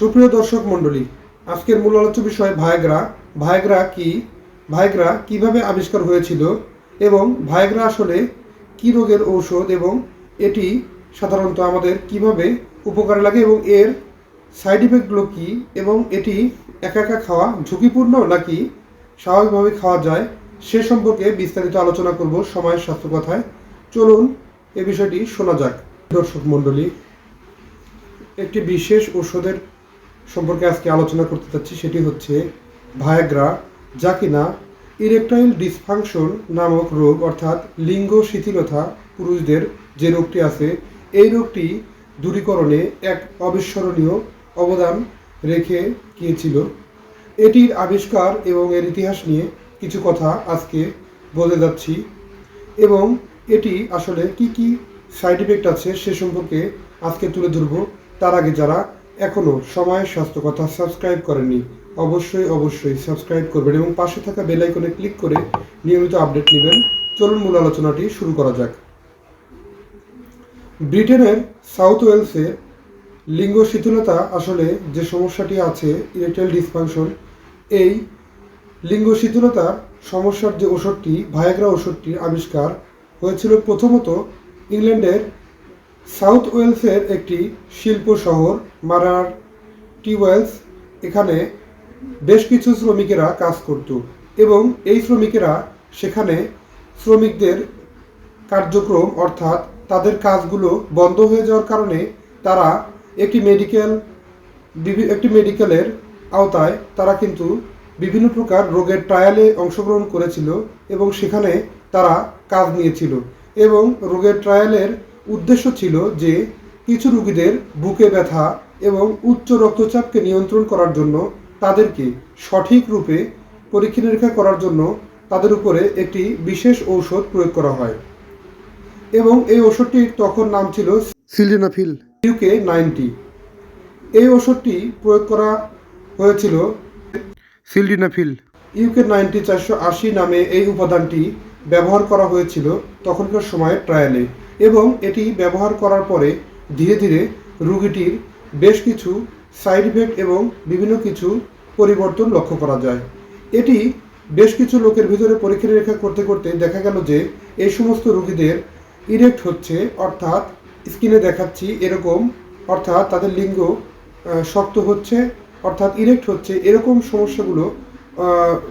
সুপ্রিয় দর্শক মণ্ডলী, আজকের মূল আলোচ্য বিষয় ভায়গ্রা। ভায়গ্রা কি? ভায়াগ্রা কীভাবে আবিষ্কার হয়েছিল এবং ভায়গ্রা আসলে কি রোগের ঔষধ এবং এটি সাধারণত আমাদের কীভাবে উপকারে লাগে এবং এর সাইড ইফেক্টগুলো কী এবং এটি একা একা খাওয়া ঝুঁকিপূর্ণ নাকি স্বাভাবিকভাবে খাওয়া যায় সে সম্পর্কে বিস্তারিত আলোচনা করব সময়ের স্বাস্থ্য কথায়। চলুন এ বিষয়টি শোনা যাক। দর্শক মণ্ডলী, একটি বিশেষ ঔষধের সম্পর্কে আজকে আলোচনা করতে চাচ্ছি সেটি হচ্ছে ভায়াগ্রা যা কিনা ইরেকটাইল ডিসফাংশন নামক রোগ, অর্থাৎ লিঙ্গ শিথিলতা পুরুষদের যে রোগটি আছে, এই রোগটি দূরীকরণে এক অবিস্মরণীয় অবদান রেখে গিয়েছিল। এটির আবিষ্কার এবং এর ইতিহাস নিয়ে কিছু কথা আজকে বলে যাচ্ছি। এবং এটি আসলে কি কি সাইড ইফেক্ট আছে সে সম্পর্কে আজকে তুলে ধরব। তার আগে যারা এখনও সময়ের স্বাস্থ্য কথা সাবস্ক্রাইব করেননি, অবশ্যই অবশ্যই সাবস্ক্রাইব করবেন এবং পাশে থাকা বেল আইকনে ক্লিক করে নিয়মিত আপডেট নেবেন। চলুন মূল আলোচনাটি শুরু করা যাক। ব্রিটেনের সাউথ ওয়েলসে লিঙ্গ শিথিলতা আসলে যে সমস্যাটি আছে ইরেকটাইল ডিসফাংশন, এই লিঙ্গ শিথিলতার সমস্যার যে ওষুধটি, ভায়াগ্রা ওষুধটির আবিষ্কার হয়েছিল প্রথমত ইংল্যান্ডের সাউথ ওয়েলসের একটি শিল্প শহর, মারার টি ওয়েলস এখানে বেশ কিছু শ্রমিকেরা কাজ করত এবং এই শ্রমিকেরা সেখানে শ্রমিকদের কার্যক্রম, অর্থাৎ তাদের কাজগুলো বন্ধ হয়ে যাওয়ার কারণে তারা একটি মেডিকেল একটি মেডিকেলের আওতায় তারা কিন্তু বিভিন্ন প্রকার রোগের ট্রায়ালে অংশগ্রহণ করেছিল এবং সেখানে তারা কাজ নিয়েছিল এবং রোগের ট্রায়ালের উদ্দেশ্য ছিল যে কিছু রোগীদের বুকে ব্যথা এবং উচ্চ রক্তচাপকে নিয়ন্ত্রণ করার জন্য তাদেরকে সঠিক রূপে পরীক্ষা নিরীক্ষা করার জন্য তাদের উপরে একটি বিশেষ ঔষধ প্রয়োগ করা হয়। এবং এই ওষুধটির তখন নাম ছিল সিলিনাফিল ইউকে নাইনটি। এই ওষুধটি প্রয়োগ করা হয়েছিল সিলডিনাফিল ইউকে নাইনটি চারশো আশি নামে এই উপাদানটি ব্যবহার করা হয়েছিল তখনকার সময়ে ট্রায়ালে এবং এটি ব্যবহার করার পরে ধীরে ধীরে রুগীটির বেশ কিছু সাইড ইফেক্ট এবং বিভিন্ন কিছু পরিবর্তন লক্ষ্য করা যায়। এটি বেশ কিছু লোকের ভিতরে পরীক্ষা নিরীক্ষা করতে করতে দেখা গেল যে এই সমস্ত রোগীদের ইরেক্ট হচ্ছে, অর্থাৎ স্কিনে দেখাচ্ছি এরকম, অর্থাৎ তাদের লিঙ্গ শক্ত হচ্ছে, অর্থাৎ ইরেক্ট হচ্ছে, এরকম সমস্যাগুলো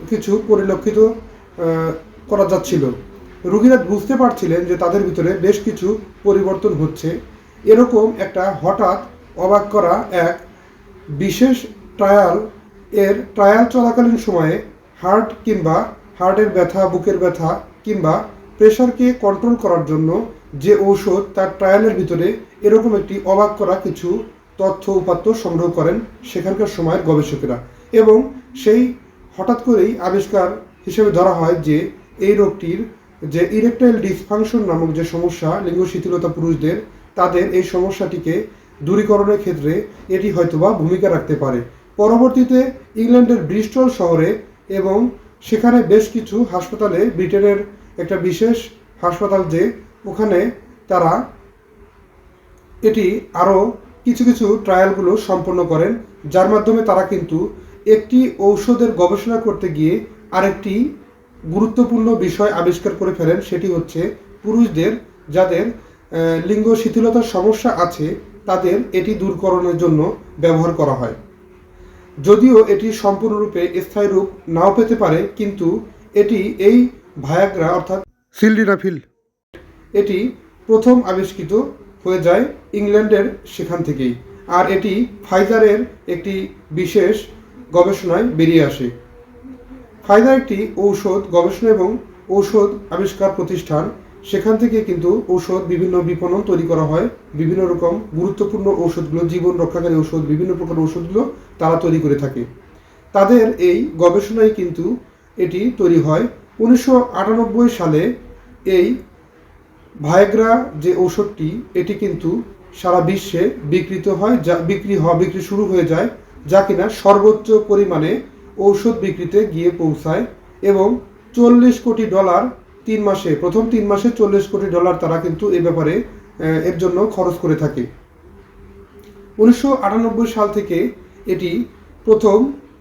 কিছু পরিলক্ষিত করা যাচ্ছিল। রোগীরা বুঝতে পারছিলেন যে তাদের ভিতরে বেশ কিছু পরিবর্তন হচ্ছে। এরকম একটা হঠাৎ অবাক করা এক বিশেষ ট্রায়াল এর ট্রায়াল চলাকালীন সময়ে হার্ট কিংবা হার্টের ব্যথা, বুকের ব্যথা কিংবা প্রেশারকে কন্ট্রোল করার জন্য যে ঔষধ তার ট্রায়ালের ভিতরে এরকম একটি অবাক করা কিছু তথ্য, উপাত্ত সংগ্রহ করেন সেখানকার সময়ের গবেষকেরা এবং সেই হঠাৎ করেই আবিষ্কার হিসেবে ধরা হয় যে এই রোগটির যে ইরেকটাইল ডিসফাংশন নামক যে সমস্যা লিঙ্গ শিথিলতা পুরুষদের, তাদের এই সমস্যাটিকে দূরীকরণের ক্ষেত্রে এটি হয়তোবা ভূমিকা রাখতে পারে। পরবর্তীতে ইংল্যান্ডের ব্রিস্টল শহরে এবং সেখানে বেশ কিছু হাসপাতালে ব্রিটেনের একটা বিশেষ হাসপাতাল যে, ওখানে তারা এটি আরও কিছু কিছু ট্রায়ালগুলো সম্পন্ন করেন। যার মাধ্যমে তারা কিন্তু একটি ঔষধের গবেষণা করতে গিয়ে আরেকটি গুরুত্বপূর্ণ বিষয় আবিষ্কার করে ফেলেন সেটি হচ্ছে পুরুষদের যাদের লিঙ্গ শিথিলতার সমস্যা আছে, তাদের এটি দূরকরণের জন্য ব্যবহার করা হয়। যদিও এটি সম্পূর্ণরূপে স্থায়ী রূপ নাও পেতে পারে, কিন্তু এটি এই ভায়াগ্রা অর্থাৎ সিলডিনাফিল এটি প্রথম আবিষ্কৃত হয়ে যায় ইংল্যান্ডের সেখান থেকেই। আর এটি ফাইজারের একটি বিশেষ গবেষণায় বেরিয়ে আসে। ফাইজার একটি ঔষধ গবেষণা এবং ঔষধ আবিষ্কার প্রতিষ্ঠান। সেখান থেকে কিন্তু ঔষধ বিভিন্ন বিপণন তৈরি করা হয়। বিভিন্ন রকম গুরুত্বপূর্ণ ঔষধগুলো, জীবন রক্ষাকারী ঔষধ, বিভিন্ন প্রকার ঔষধগুলো তারা তৈরি করে থাকে। তাদের এই গবেষণায় কিন্তু এটি তৈরি হয়। উনিশশো আটানব্বই সালে এই ভায়াগ্রা যে ঔষধটি, এটি কিন্তু সারা বিশ্বে বিকৃত হয়, যা বিক্রি হওয়া বিক্রি শুরু হয়ে যায়, যা কিনা সর্বোচ্চ পরিমাণে ঔষধ বিক্রিতে গিয়ে পৌঁছায় এবং চল্লিশ কোটি ডলার তিন মাসে, প্রথম তিন মাসে চল্লিশ কোটি ডলার তারা কিন্তু এ ব্যাপারে এর জন্য খরচ করে থাকে। উনিশশো আটানব্বই সাল থেকে এটি প্রথম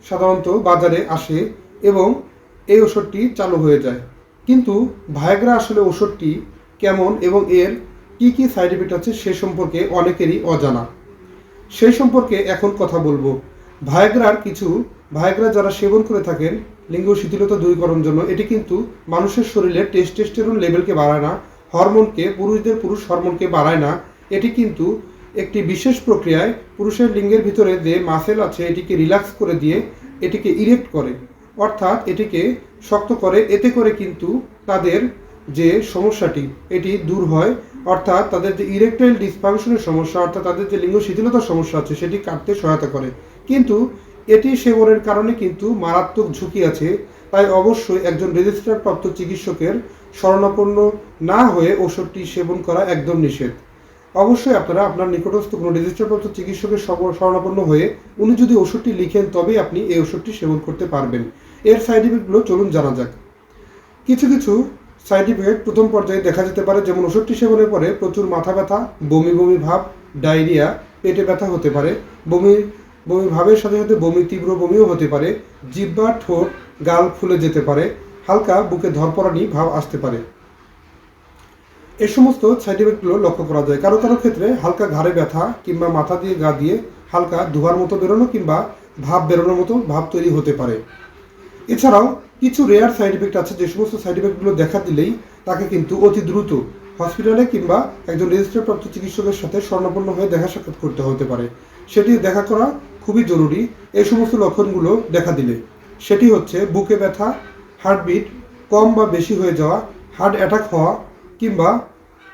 সাধারণত বাজারে আসে এবং এই ওষুধটি চালু হয়ে যায়। কিন্তু ভায়াগ্রা আসলে ওষুধটি কেমন এবং এর কী কী সাইড এফেক্ট আছে সে সম্পর্কে অনেকেরই অজানা। সেই সম্পর্কে এখন কথা বলব। ভায়াগ্রার কিছু ভায়াগ্রা যারা সেবন করে থাকেন, লিঙ্গ শিথিলতা দূরীকরণের জন্য, এটি কিন্তু মানুষের শরীরে টেস্টেস্টেরন লেভেলকে বাড়ায় না, হরমোনকে, পুরুষদের পুরুষ হরমোনকে বাড়ায় না, এটি কিন্তু একটি বিশেষ প্রক্রিয়ায় পুরুষের লিঙ্গের ভিতরে যে মাসেল আছে, এটিকে রিল্যাক্স করে দিয়ে এটিকে ইরেক্ট করে। অর্থাৎ এটিকে শক্ত করে, এতে করে কিন্তু তাদের যে সমস্যাটি, এটি দূর হয়। অর্থাৎ তাদের যে ইরেকটাইল ডিসফাংশনের সমস্যা, অর্থাৎ তাদের যে লিঙ্গ শিথিলতার সমস্যা আছে, সেটি কাটতে সহায়তা করে। কিন্তু এটি সেবনের কারণে কিন্তু মারাত্মক ঝুঁকি আছে, তাই অবশ্যই একজন রেজিস্টার প্রাপ্ত চিকিৎসকের শরণাপন্ন না হয়ে ওষুধটি সেবন করা একদম নিষেধ। অবশ্যই আপনারা আপনার নিকটস্থ কোনো রেজিস্টারপ্রাপ্ত চিকিৎসকের শরণাপন্ন হয়ে উনি যদি ওষুধটি লিখেন, তবেই আপনি এই ওষুধটি সেবন করতে পারবেন। এর সাইড ইফেক্টগুলো চলুন জানা যাক। কিছু কিছু সাইড ইফেক্ট প্রথম পর্যায়ে দেখা যেতে পারে, যেমন ওষুধটি সেবনের পরে প্রচুর মাথা ব্যথা, বমি বমি ভাব, ডায়রিয়া, পেটে ব্যথা হতে পারে। বমি বমি ভাবের সাথে সাথে বমি, তীব্র বমিও হতে পারে। জিব্বা, ঠোঁট, গাল ফুলে যেতে পারে। হালকা বুকে ধরপড়ানি ভাব আসতে পারে। এ সমস্ত সাইড ইফেক্টগুলো লক্ষ্য করা যায়। কারও কারও ক্ষেত্রে হালকা ঘাড়ে ব্যথা কিংবা মাথা দিয়ে গা দিয়ে হালকা ধোয়ার মতো বেরোনো কিংবা ভাব বেরোনোর মতো ভাব তৈরি হতে পারে। এছাড়াও কিছু রেয়ার সাইড এফেক্ট আছে। যে সমস্ত সাইড এফেক্টগুলো দেখা দিলেই তাকে কিন্তু অতি দ্রুত হসপিটালে কিংবা একজন রেজিস্টার প্রাপ্ত চিকিৎসকের সাথে স্বর্ণাপন্ন হয়ে দেখা সাক্ষাৎ করতে হতে পারে। সেটি দেখা করা খুবই জরুরি। এই সমস্ত লক্ষণগুলো দেখা দিলে। সেটি হচ্ছে বুকে ব্যথা, হার্টবিট কম বা বেশি হয়ে যাওয়া, হার্ট অ্যাটাক হওয়া কিংবা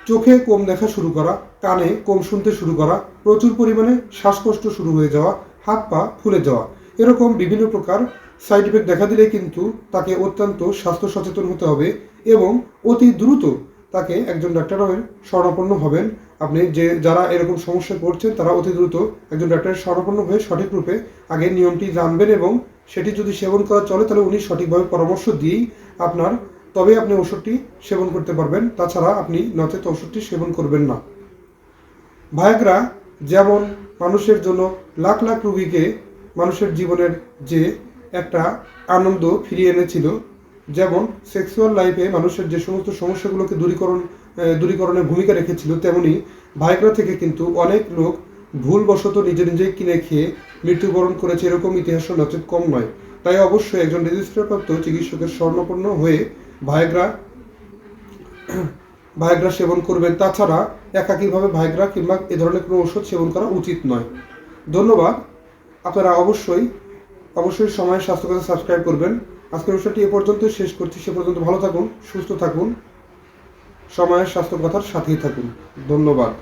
চোখে কম দেখা শুরু করা, কানে কম শুনতে শুরু করা, প্রচুর পরিমাণে শ্বাসকষ্ট শুরু হয়ে যাওয়া, হাত পা ফুলে যাওয়া। এরকম বিভিন্ন প্রকার সাইড এফেক্ট দেখা দিলে কিন্তু তাকে অত্যন্ত স্বাস্থ্য সচেতন হতে হবে এবং অতি দ্রুত তাকে একজন ডাক্তারের শরণাপন্ন হবেন। আপনি যে, যারা এরকম সমস্যায় পড়ছেন তারা অতি দ্রুত একজন ডাক্তারের শরণাপন্ন হয়ে সঠিক রূপে আগে নিয়মটি জানবেন এবং সেটি যদি সেবন করা চলে, তাহলে উনি সঠিকভাবে পরামর্শ দিয়েই আপনার, তবে আপনি ওষুধটি সেবন করতে পারবেন। তাছাড়া আপনি নচেত ওষুধটি সেবন করবেন না। ভায়াগ্রা যেমন মানুষের জন্য লাখ লাখ রুগীকে মানুষের জীবনের যে একটা আনন্দ ফিরিয়ে এনেছিল যেমন সেক্সুয়াল লাইফে মানুষের যে সমস্ত সমস্যাগুলোকে দূরীকরণ আহ, দূরীকরণের ভূমিকা রেখেছিল তেমনি ভাইগ্রা থেকে কিন্তু অনেক লোক ভুলবশত নিজে নিজেই কিনে খেয়ে মৃত্যুবরণ করেছে এরকম ইতিহাস নচেত কম নয়। তাই অবশ্যই একজন রেজিস্ট্রারপ্রাপ্ত চিকিৎসকের স্বর্ণপূর্ণ হয়ে ভাইগ্রা ভাইগ্রা সেবন করবেন। তাছাড়া একাকীভাবে ভাইগ্রা কিংবা এ ধরনের কোনো ওষুধ সেবন করা উচিত নয়। ধন্যবাদ। আপনারা অবশ্যই অবশ্যই সময়ের স্বাস্থ্যকথা সাবস্ক্রাইব করবেন। আজকের অনুষ্ঠানটি এ পর্যন্ত শেষ করছি, সে পর্যন্ত ভালো থাকুন, সুস্থ থাকুন, সময়ের স্বাস্থ্য কথার সাথেই থাকুন। ধন্যবাদ।